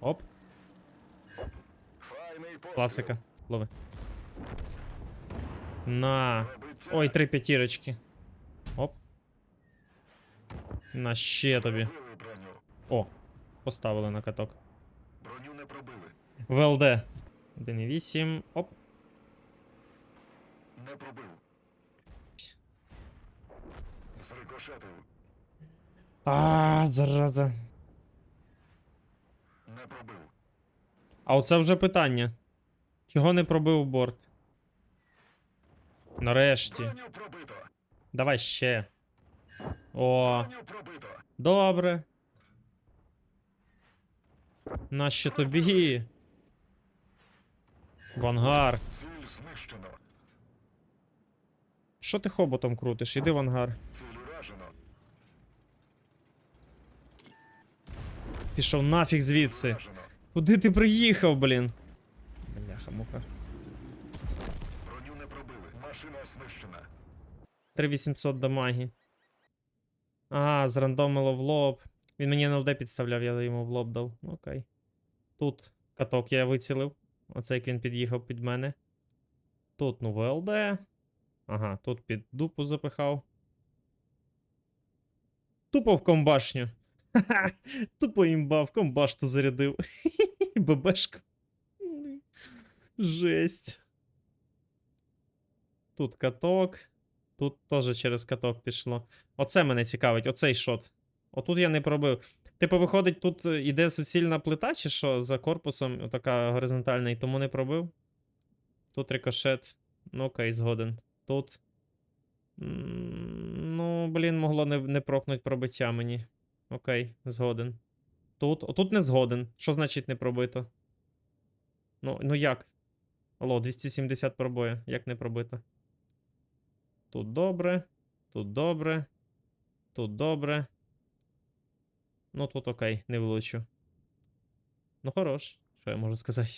Оп, класика. Лови. На. Ой, три п'ятірочки. Оп. На ще тобі. О, поставили на каток. Броню не пробили. ВЛД. 1,8. Оп. Не пробив. Зрикошетив. А, зараза. Пробив. А оце вже питання. Чого не пробив борт? Нарешті. Давай ще. О, добре. Нащо тобі? В ангар. Ціль знищено. Що ти хоботом крутиш? Іди в ангар. Пішов нафіг звідси. Куди ти приїхав, блін? Бляха, муха. Броню не пробили. Машина знищена. 3800 дамаги. Ага, зрандомило в лоб. Він мені НЛД підставляв, я йому в лоб дав. Ну, Окей. Тут каток я вицілив. Оце як він під'їхав під мене. Тут, ну, ВЛД. Ага, тут під дупу запихав. Тупо в комбашню. Тупо імба, в комбашту зарядив. ББшка. Жесть. Тут каток. Тут теж через каток пішло. Оце мене цікавить, оцей шот. Отут я не пробив. Типу, виходить, тут е, іде суцільна плита, чи що за корпусом, отака горизонтальна, і тому не пробив. Тут рикошет. Ну окей, згоден. Тут. Ну, блін, могло не, не прокнуть пробиття мені. Окей, згоден. Тут. Отут не згоден. Що значить не пробито? Ну, ну як? Алло, 270 пробоя. Як не пробито? Тут добре. Тут добре. Тут добре. Ну тут окей, не влучу. Ну хорош, що я можу сказати.